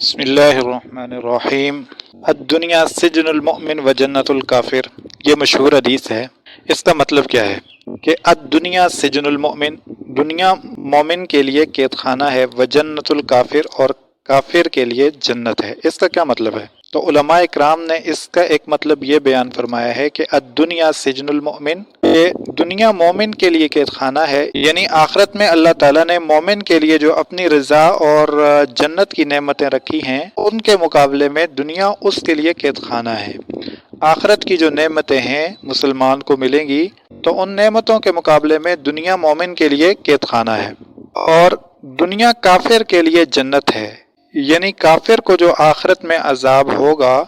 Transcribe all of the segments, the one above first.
بسم اللہ الرحمن الرحیم۔ الدنیا سجن المؤمن و جنت الکافر۔ یہ مشہور حدیث ہے۔ اس کا مطلب کیا ہے؟ کہ الدنیا سجن المؤمن، دنیا مومن کے لیے قید خانہ ہے، و جنت الکافر اور کافر کے لیے جنت ہے۔ اس کا کیا مطلب ہے؟ تو علماء اکرام نے اس کا ایک مطلب یہ بیان فرمایا ہے کہ الدنیا سجن المؤمن یہ دنیا مومن کے لیے قید خانہ ہے یعنی آخرت میں اللہ تعالیٰ نے مومن کے لیے جو اپنی رضا اور جنت کی نعمتیں رکھی ہیں، ان کے مقابلے میں دنیا اس کے لیے قید خانہ ہے۔ آخرت کی جو نعمتیں ہیں مسلمان کو ملیں گی، تو ان نعمتوں کے مقابلے میں دنیا مومن کے لیے قید خانہ ہے۔ اور دنیا کافر کے لیے جنت ہے۔ یعنی کافر کو جو آخرت میں عذاب ہوگا،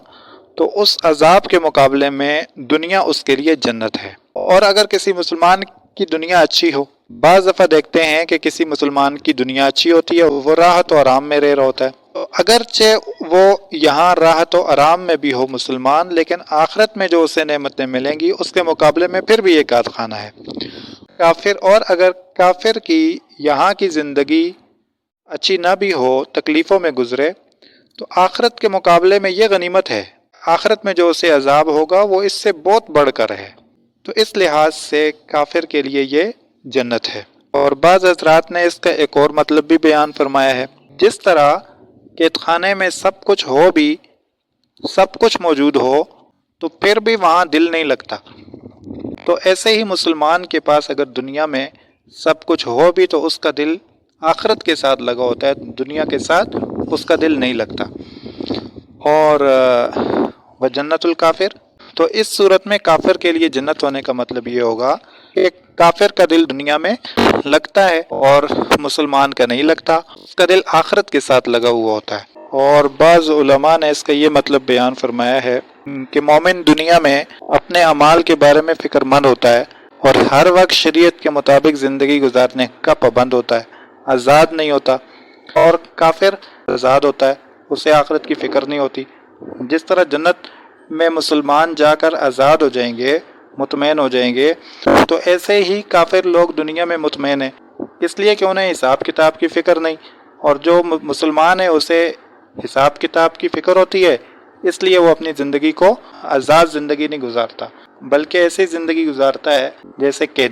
تو اس عذاب کے مقابلے میں دنیا اس کے لیے جنت ہے۔ اور اگر کسی مسلمان کی دنیا اچھی ہو، بعض دفعہ دیکھتے ہیں کہ کسی مسلمان کی دنیا اچھی ہوتی ہے، وہ راحت و آرام میں رہ رہا ہوتا ہے۔ اگرچہ وہ یہاں راحت و آرام میں بھی ہو مسلمان، لیکن آخرت میں جو اسے نعمتیں ملیں گی، اس کے مقابلے میں پھر بھی ایک آدھ خانہ ہے۔ کافر، اور اگر کافر کی یہاں کی زندگی اچھی نہ بھی ہو، تکلیفوں میں گزرے، تو آخرت کے مقابلے میں یہ غنیمت ہے۔ آخرت میں جو اسے عذاب ہوگا، وہ اس سے بہت بڑھ کر ہے۔ تو اس لحاظ سے کافر کے لیے یہ جنت ہے۔ اور بعض حضرات نے اس کا ایک اور مطلب بھی بیان فرمایا ہے۔ جس طرح قید خانے میں سب کچھ ہو بھی، سب کچھ موجود ہو، تو پھر بھی وہاں دل نہیں لگتا۔ تو ایسے ہی مسلمان کے پاس اگر دنیا میں سب کچھ ہو بھی، تو اس کا دل آخرت کے ساتھ لگا ہوتا ہے، دنیا کے ساتھ اس کا دل نہیں لگتا۔ اور وہ جنت الکافر تو اس صورت میں کافر کے لیے جنت ہونے کا مطلب یہ ہوگا کہ کافر کا دل دنیا میں لگتا ہے اور مسلمان کا نہیں لگتا، اس کا دل آخرت کے ساتھ لگا ہوا ہوتا ہے۔ اور بعض علماء نے اس کا یہ مطلب بیان فرمایا ہے کہ مومن دنیا میں اپنے اعمال کے بارے میں فکر مند ہوتا ہے اور ہر وقت شریعت کے مطابق زندگی گزارنے کا پابند ہوتا ہے، آزاد نہیں ہوتا۔ اور کافر آزاد ہوتا ہے، اسے آخرت کی فکر نہیں ہوتی۔ جس طرح جنت میں مسلمان جا کر آزاد ہو جائیں گے، مطمئن ہو جائیں گے، تو ایسے ہی کافر لوگ دنیا میں مطمئن ہیں۔ اس لیے کہ انہیں حساب کتاب کی فکر نہیں۔ اور جو مسلمان ہے اسے حساب کتاب کی فکر ہوتی ہے۔ اس لیے وہ اپنی زندگی کو آزاد زندگی نہیں گزارتا، بلکہ ایسی زندگی گزارتا ہے جیسے قیدی۔